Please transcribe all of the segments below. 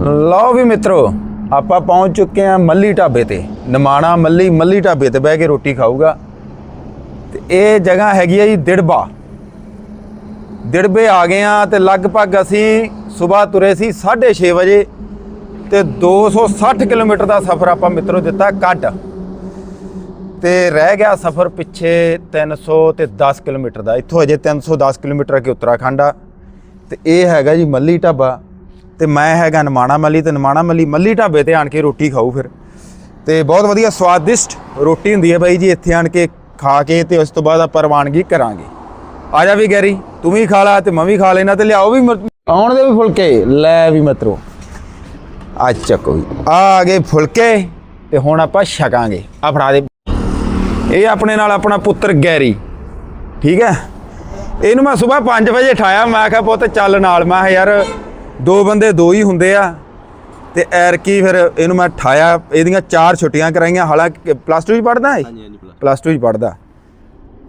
ਲਓ ਵੀ ਮਿੱਤਰੋ, ਆਪਾਂ ਪਹੁੰਚ ਚੁੱਕੇ ਆ ਮੱਲੀ ਢਾਬੇ ਤੇ। ਨਿਮਾਣਾ ਮੱਲੀ ਮੱਲੀ ਢਾਬੇ ਤੇ ਬਹਿ ਕੇ ਰੋਟੀ ਖਾਊਗਾ। ਤੇ ਇਹ ਜਗ੍ਹਾ ਹੈਗੀ ਆ ਜੀ ਦਿੜਬਾ। ਦਿੜਬੇ ਆ ਗਏ ਆ ਤੇ ਲਗਭਗ ਅਸੀਂ ਸਵੇਰ ਤੁਰੇ ਸੀ 6:30 ਵਜੇ ਤੇ 260 ਕਿਲੋਮੀਟਰ ਦਾ ਸਫ਼ਰ ਆਪਾਂ ਮਿੱਤਰੋ ਦਿੱਤਾ ਕੱਟ ਤੇ ਰਹਿ ਗਿਆ ਸਫ਼ਰ ਪਿੱਛੇ 300 ਤੇ 10 ਕਿਲੋਮੀਟਰ ਦਾ। ਇੱਥੋਂ ਅਜੇ 310 ਕਿਲੋਮੀਟਰ ਅੱਗੇ ਉੱਤਰਾਖੰਡ ਆ। ਤੇ ਇਹ ਹੈਗਾ ਜੀ ਮੱਲੀ ਢਾਬਾ। ਤੇ ਮੈਂ ਹੈਗਾ ਨਮਾਣਾ ਮੱਲੀ ਤੇ ਨਮਾਣਾ ਮੱਲੀ ਮੱਲੀ ਢਾਬੇ ਤੇ ਆਣ ਕੇ ਰੋਟੀ ਖਾਊ ਫਿਰ। ਤੇ ਬਹੁਤ ਵਧੀਆ ਸਵਾਦਿਸ਼ਟ ਰੋਟੀ ਹੁੰਦੀ ਹੈ ਬਾਈ ਜੀ ਇੱਥੇ ਆਣ ਕੇ ਖਾ ਕੇ ਤੇ ਉਸ ਤੋਂ ਬਾਅਦ ਆਪਾਂ ਰਵਾਨਗੀ ਕਰਾਂਗੇ। ਆ ਜਾ ਵੀ ਗੈਰੀ ਤੂੰ ਵੀ ਖਾ ਲਾ ਤੇ ਮੈਂ ਵੀ ਖਾ ਲੈਣਾ ਤੇ ਲਿਆਓ ਵੀ ਆਉਣ ਦੇ ਵੀ ਫੁਲਕੇ ਲੈ ਵੀ ਮਿੱਤਰੋ। ਆ ਚੱਕੋ ਵੀ ਆ ਆ ਗਏ ਫੁਲਕੇ ਤੇ ਹੁਣ ਆਪਾਂ ਛਕਾਂਗੇ। ਆ ਫੜਾ ਦੇ। ਇਹ ਆਪਣੇ ਨਾਲ ਆਪਣਾ ਪੁੱਤਰ ਗੈਰੀ ਠੀਕ ਹੈ? ਇਹਨੂੰ ਮੈਂ ਸਵੇਰ 5 ਵਜੇ ਠਾਇਆ ਮੈਂ ਕਿਹਾ ਪੁੱਤ ਚੱਲ ਨਾਲ ਮੈਂ ਯਾਰ ਦੋ ਬੰਦੇ ਦੋ ਹੀ ਹੁੰਦੇ ਆ ਤੇ ਐਰ ਕੀ ਫਿਰ ਇਹਨੂੰ ਮੈਂ ਠਾਇਆ ਇਹਦੀਆਂ ਚਾਰ ਛੁੱਟੀਆਂ ਕਰਾਈਆਂ ਹਾਲਾਂਕਿ ਪਲੱਸ 2 ਚ ਪੜਦਾ ਹੈ ਹਾਂਜੀ ਹਾਂਜੀ ਪਲੱਸ 2 ਚ ਪੜਦਾ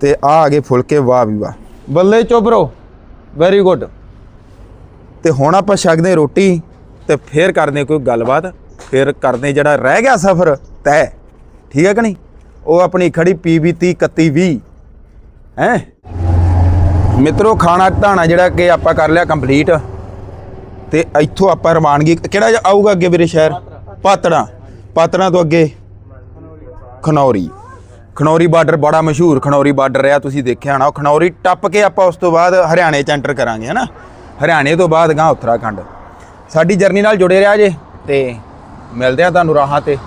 ਤੇ ਆ ਆ ਗਏ ਫੁਲਕੇ ਵਾਹ ਵੀ ਵਾਹ। ਬੱਲੇ ਚੋਬਰੋ ਵੈਰੀ ਗੁੱਡ ਤੇ ਹੁਣ ਆਪਾਂ ਛਕਦੇ ਰੋਟੀ ਤੇ ਫੇਰ ਕਰਦੇ ਕੋਈ ਗੱਲਬਾਤ। ਫੇਰ ਕਰਦੇ ਜਿਹੜਾ ਰਹਿ ਗਿਆ ਸਫ਼ਰ ਤੈ ਠੀਕ ਹੈ ਕਿ ਨਹੀਂ? ਉਹ ਆਪਣੀ ਖੜੀ ਪੀਬੀ 30 31 20 ਹੈ? ਮਿੱਤਰੋ ਖਾਣਾ ਢਾਣਾ ਜਿਹੜਾ ਕਿ ਆਪਾਂ ਕਰ ਲਿਆ ਕੰਪਲੀਟ ਤੇ ਇੱਥੋਂ ਆਪਾਂ ਰਵਾਨਗੀ, ਕਿਹੜਾ ਜਿਹਾ ਆਊਗਾ ਅੱਗੇ ਵੀਰੇ ਸ਼ਹਿਰ? ਪਾਤੜਾ। ਪਾਤੜਾ ਤੋਂ ਅੱਗੇ? ਖਨੌਰੀ। ਖਨੌਰੀ ਬਾਰਡਰ ਬੜਾ ਮਸ਼ਹੂਰ ਖਨੌਰੀ ਬਾਰਡਰ ਰਿਹਾ, ਤੁਸੀਂ ਦੇਖਿਆ ਹੋਣਾ। ਉਹ ਖਨੌਰੀ ਟੱਪ ਕੇ ਆਪਾਂ ਉਸ ਤੋਂ ਬਾਅਦ ਹਰਿਆਣੇ ਚ ਐਂਟਰ ਕਰਾਂਗੇ, ਹਨਾ? ਹਰਿਆਣੇ ਤੋਂ ਬਾਅਦ ਗਾਂ ਉੱਤਰਾਖੰਡ। ਸਾਡੀ ਜਰਨੀ ਨਾਲ ਜੁੜੇ ਰਿਹਾ ਜੇ ਤੇ ਮਿਲਦੇ ਆ ਤੁਹਾਨੂੰ ਰਾਹਾਂ ਤੇ।